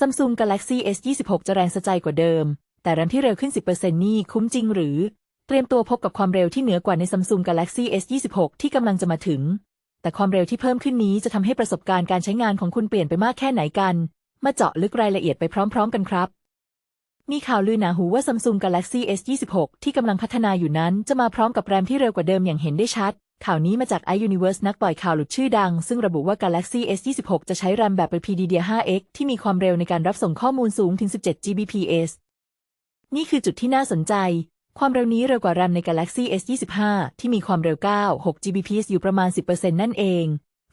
Samsung Galaxy S26 จะแรงสะใจกว่าเดิม แต่แรมที่เร็วขึ้น 10%นี่คุ้มจริงหรือ เตรียมตัวพบกับความเร็วที่เหนือกว่าใน Samsung Galaxy S26 ที่กำลังจะมาถึง แต่ความเร็วที่เพิ่มขึ้นนี้จะทำให้ประสบการณ์การใช้งานของคุณเปลี่ยนไปมากแค่ไหนกัน มาเจาะลึกรายละเอียดไปพร้อม ๆ กันครับมีข่าวลือหนาหูว่า Samsung Galaxy S26 ที่กำลังพัฒนาอยู่นั้น จะมาพร้อมกับแรมที่เร็วกว่าเดิมอย่างเห็นได้ชัดข่าวนี้มาจาก iUniverse นักปล่อยข่าวหลุดชื่อดัง ซึ่งระบุว่า Galaxy S26 จะใช้แรมแบบ LPDDR5X ที่มีความเร็วในการรับส่งข้อมูลสูงถึง 17 Gbps นี่คือจุดที่น่าสนใจ ความเร็วนี้เร็วกว่าแรมใน Galaxy S25 ที่มีความเร็ว 9 6 Gbps อยู่ประมาณ 10%นั่นเอง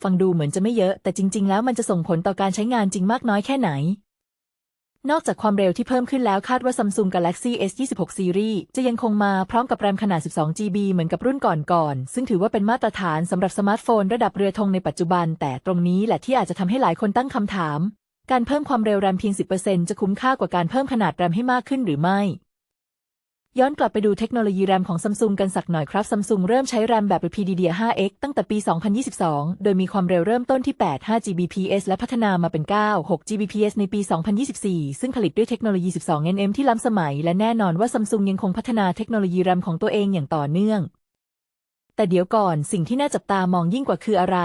ฟังดูเหมือนจะไม่เยอะ แต่จริง ๆ แล้วมันจะส่งผลต่อการใช้งานจริงมากน้อยแค่ไหน นอกจากความเร็วที่เพิ่มขึ้นแล้วคาดว่า Samsung Galaxy S26 Series จะยังคงมาพร้อมกับแรมขนาด 12 GB เหมือนกับรุ่นก่อนๆ ซึ่งถือว่าเป็นมาตรฐานสำหรับสมาร์ทโฟนระดับเรือธงในปัจจุบัน แต่ตรงนี้แหละที่อาจจะทำให้หลายคนตั้งคำถาม การเพิ่มความเร็วแรมเพียง 10%จะคุ้มค่ากว่าการเพิ่มขนาดแรมให้มากขึ้นหรือไม่ ย้อนกลับไปดูเทคโนโลยีแรมของ Samsung กันสักหน่อยครับ Samsung เริ่มใช้แรมแบบ LPDDR5X ตั้งแต่ปี 2022 โดยมีความเร็วเริ่มต้นที่ 8 5 Gbps และพัฒนามาเป็น 9 6 Gbps ในปี 2024 ซึ่งผลิตด้วยเทคโนโลยี 12 nm ที่ล้ำสมัย และแน่นอนว่า Samsung ยังคงพัฒนาเทคโนโลยีแรมของตัวเองอย่างต่อเนื่อง แต่เดี๋ยวก่อนสิ่งที่น่าจับตามองยิ่งกว่าคืออะไร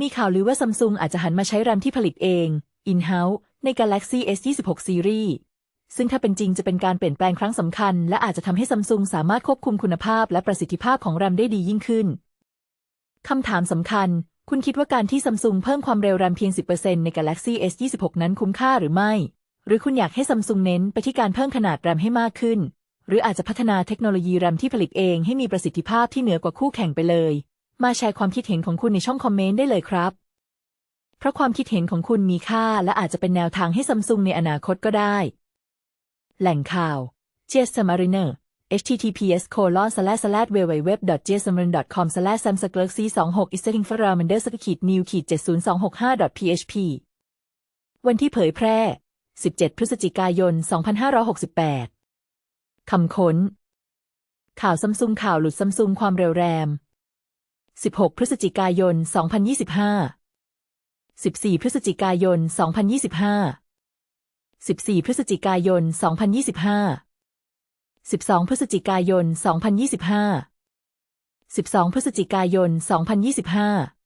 มีข่าวลือว่า Samsung อาจจะหันมาใช้แรมที่ผลิตเอง in-house ใน Galaxy S26 Series ซึ่งถ้าเป็นจริงจะเป็นการเปลี่ยนแปลงครั้งสำคัญ และอาจจะทำให้ซัมซุงสามารถควบคุมคุณภาพและประสิทธิภาพของแรมได้ดียิ่งขึ้นคำถามสำคัญ คุณคิดว่าการที่ซัมซุงเพิ่มความเร็วแรมเพียง 10%ใน Galaxy S26 นั้นคุ้มค่าหรือไม่ หรือคุณอยากให้ซัมซุงเน้นไปที่การเพิ่มขนาดแรมให้มากขึ้น หรืออาจจะพัฒนาเทคโนโลยีแรมที่ผลิตเองให้มีประสิทธิภาพที่เหนือกว่าคู่แข่งไปเลย มาแชร์ความคิดเห็นของคุณในช่องคอมเมนต์ได้เลยครับ เพราะความคิดเห็นของคุณมีค่า และอาจจะเป็นแนวทางให้ซัมซุงในอนาคตก็ได้ แหล่งข่าว j s m a r i n e r https colon slash slash www j s m a r i n com slash samsung galaxy 26 is t i n g for ramander สกิด new ขีด70265 php วันที่เผยแพร่ 17 พฤศจิกายน 2568 คำค้น ข่าวซัมซุงข่าวหลุดซัมซุงความเร็วแรม 16 พฤศจิกายน 2025 14 พฤศจิกายน 2025 14 พฤศจิกายน 2025 12 พฤศจิกายน 2025 12 พฤศจิกายน 2025